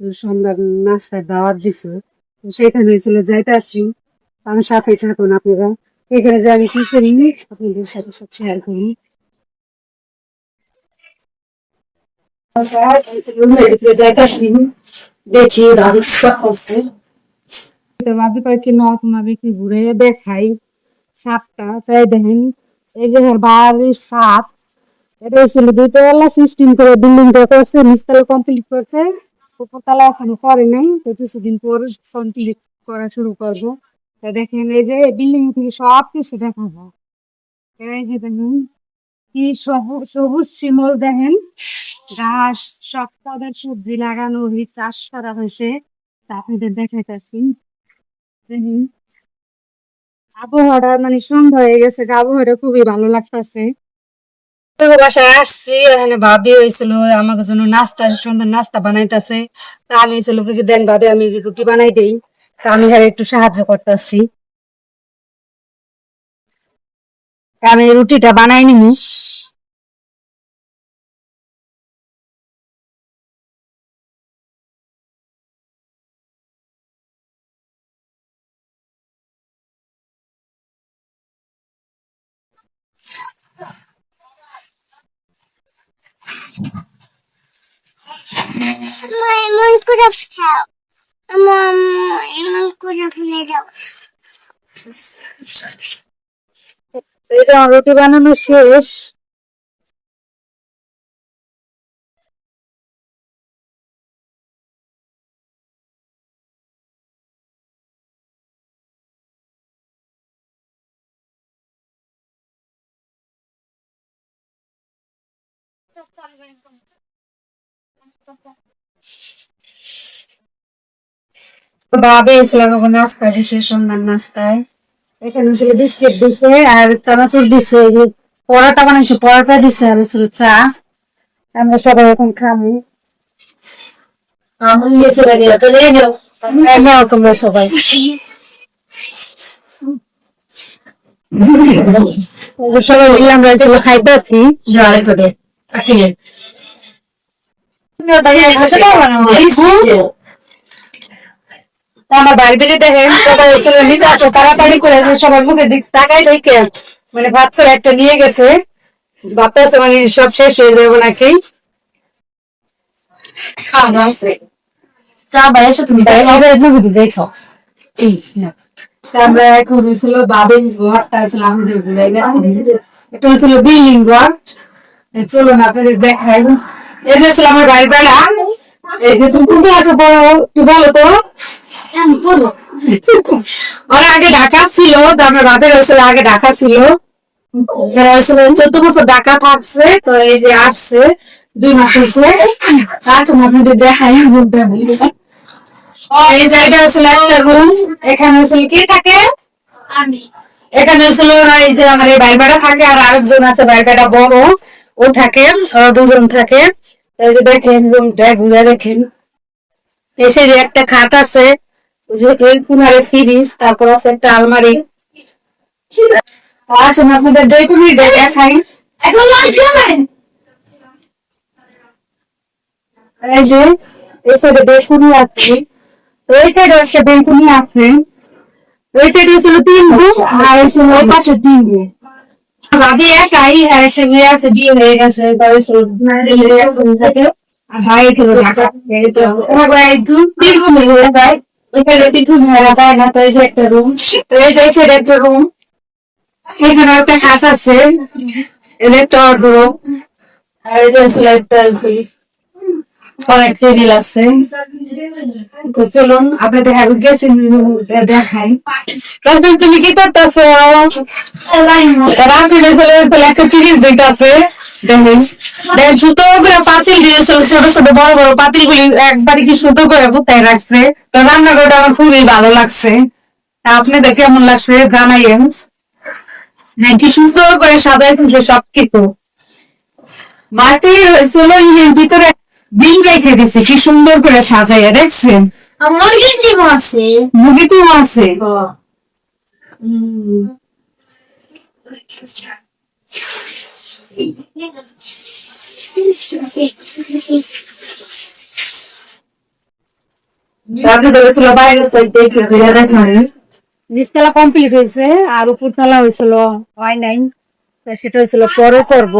সন্ধ্যার নাস্তার দাওয়াত দিছে। সেখানে ছিল যাইতে আসছি। আমি সাথে থাকুন আপনারা। এখানে যে আমি কি করি, আপনাদের সাথে সব শেয়ার করি। দেখি, ভাবি কি দেখাই। এই যে এটা সিস্টেম করে বিল্ডিং কমপ্লিট করছে। উপরতলা এখনও করে নাই, তো কিছুদিন পর কমপ্লিট করা শুরু করব। তো দেখেন, এই যে বিল্ডিং থেকে সব কিছু দেখা এই যে দেখেন, কি সবুজ শিমল দেখেন। ঘাস, সব পদের সবজি লাগানো চাষ করা হয়েছে। তা আপনাদের দেখাইতেছি। দেখেন, আবহাওয়াটা মানে সন্ধ্যা হয়ে গেছে আবহাওয়াটা খুবই ভালো লাগতেছে। বাসায় আসছি, এখানে ভাবি হয়েছিল আমার জন্য নাস্তা, সুন্দর নাস্তা বানাইতেছে। তা আমি হয়েছিল দেন ভাবে আমি রুটি বানাই দেই। তা আমি হ্যাঁ একটু সাহায্য করতেছি। আমি রুটিটা বানাই নিমি আমার এমন করে আমার এমন করে ফেলে যাও এই যে রুটি বানানো শেষ। বাবে এসেছিলাম ওখানে নাস্তা দিছে সন্ধ্যার নাস্তায়। এখানে ছিল বিস্কিট দিছে আর চানাচুর দিছে পরোটা বানাইছে পরোটা দিছে আর ছিল চা। আমরা সবাই এখন খাব তোমরা সবাই। এই সবাই মিলে আমরা এগুলো খাইতেছি। তা আমার বাড়ি দেখেন সবাই নিতে আসো তাড়াতাড়ি করে সবার মুখে দিক তাকাই রেখে মানে ভাত করে একটা নিয়ে গেছে। ভাবতে আছে মানে সব শেষ হয়ে যাবে নাকি? চা বাইরে তুমি যাই খাও। এই না। আমরা এখন হয়েছিল বাবেন ঘরটা ছিল আমাদের ঘুরাই এটা হয়েছিল বিল্ডিং ঘর। এই আপনাদের দেখাই। এই যে ছিল আমার বাড়ি বেড়া। এই যে তুমি কোন আছে বলো একটু বলো তো। আমি বলো। ওরা আগে ঢাকা ছিল তো আমার বাপের হয়েছিল আগে ঢাকা ছিল। চোদ্দ বছর ঢাকা থাকছে তো এই যে আসছে দুই মাস হয়েছে তারপর আপনাদের দেখাই এই এটা হয়েছিল একটা রুম এখানে হয়েছিল কি থাকে? আমি। এখানে হয়েছিল ওরা এই যে আমার এই বাইবাটা থাকে আর আরেকজন আছে বাইবাটা বড়। ও থাকে দুজন থাকে। এই যে দেখেন রুমটা ঘুরে দেখেন। এসে একটা খাট আছে যে এই কুনারে ফ্রিজ, তারপর আছে একটা আলমারি। আসেন আপনাদের ডেকুনি দেখাই। এখন এই যে, এই সাইডে বেলকুনি আছে। ওই সাইডে একটা বেলকুনি আছে। ওই সাইডে ছিল তিন রুম আর ছিল ওই পাশে তিন রুম ভাবি একাই আর একটা মেয়ে আছে, বিয়ে হয়ে গেছে তবে আর ভাই ঢাকা। থেকে তো ওরা এই দু তিন রুমে হয়ে যায় ওইখানে তিন রুম হয়ে না তো এই যে একটা রুম তো এই যে একটা রুম সেখানে একটা খাট আছে এটা একটা রুম আর এই যে ছিল একটা অনেক টেবিল আছে। তো চলুন আপনাদের আগে গেছেন দেখাই। তুমি কি করতেছ? চলে একটা টিকিট দিতেছে দেখেন দেখেন। সুতো করে পাতিল দিয়েছিল ছোট ছোট বড় বড় পাতিল গুলি একবারে কি সুতো করে কোথায় রাখছে। তো রান্নাঘরটা আমার খুবই ভালো লাগছে। আপনাদের কেমন লাগছে জানাইয়েন। হ্যাঁ কি সুন্দর করে সাজাইছে সবকিছু। মাটি হয়েছিল ইয়ের ভিতরে ডিম রেখে দিছে কি সুন্দর করে সাজাইয়া দেখছেন? মুরগির ডিম আছে। মুরগি তো আছে। নিচতলা কমপ্লিট হয়েছে আর উপরতলা হয়েছিল হয় নাই সেটা হয়েছিল পরে করব।